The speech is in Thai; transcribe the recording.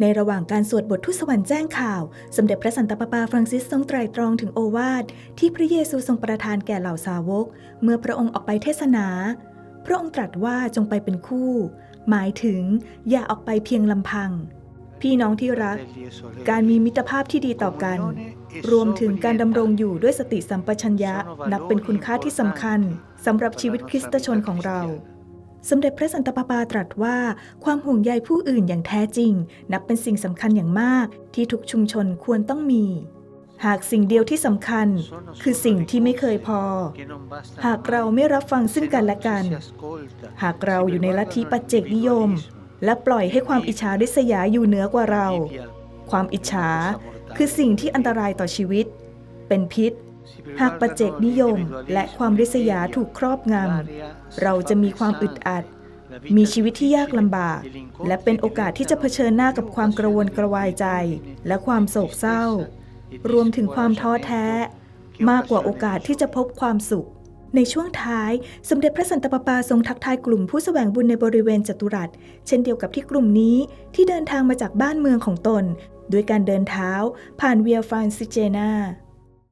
ในระหว่างการสวดบททุสวรรค์แจ้งข่าว สมเด็จพระสันตะปาปาฟรังซิสทรงไตรตรองถึงโอวาทที่พระเยซูทรงประทานแก่เหล่าสาวก เมื่อพระองค์ออกไปเทศนา พระองค์ตรัสว่าจงไปเป็นคู่ หมายถึงอย่าออกไปเพียงลำพัง พี่น้องที่รัก การมีมิตรภาพที่ดีต่อกัน รวมถึงการดำรงอยู่ด้วยสติสัมปชัญญะนับเป็นคุณค่าที่สำคัญสำหรับชีวิตคริสตชนของเรา สมเด็จพระสันตะปาปาตรัสว่า ความห่วงใยผู้อื่นอย่างแท้จริง นับเป็นสิ่งสำคัญอย่างมากที่ทุกชุมชนควรต้องมี หากสิ่งเดียวที่สำคัญ คือสิ่งที่ไม่เคยพอ หากเราไม่รับฟังซึ่งกันและกัน หากเราอยู่ในลัทธิปัจเจกนิยม และปล่อยให้ความอิจฉาริษยาอยู่เหนือกว่าเรา ความอิจฉาคือสิ่งที่อันตรายต่อชีวิต เป็นพิษ หากปัจเจกนิยมและความริษยาถูกครอบงำ เราจะมีความอึดอัด มีชีวิตที่ยากลำบาก และเป็นโอกาสที่จะเผชิญหน้ากับความกระวนกระวายใจ และความโศกเศร้า รวมถึงความท้อแท้ มากกว่าโอกาสที่จะพบความสุข ในช่วงท้าย สมเด็จพระสันตะปาปาทรงทักทายกลุ่มผู้แสวงบุญในบริเวณจัตุรัส เช่นเดียวกับที่กลุ่มนี้ที่เดินทางมาจากบ้านเมืองของตน ด้วยการเดินเท้า ผ่านเวียฟรานซิเจนา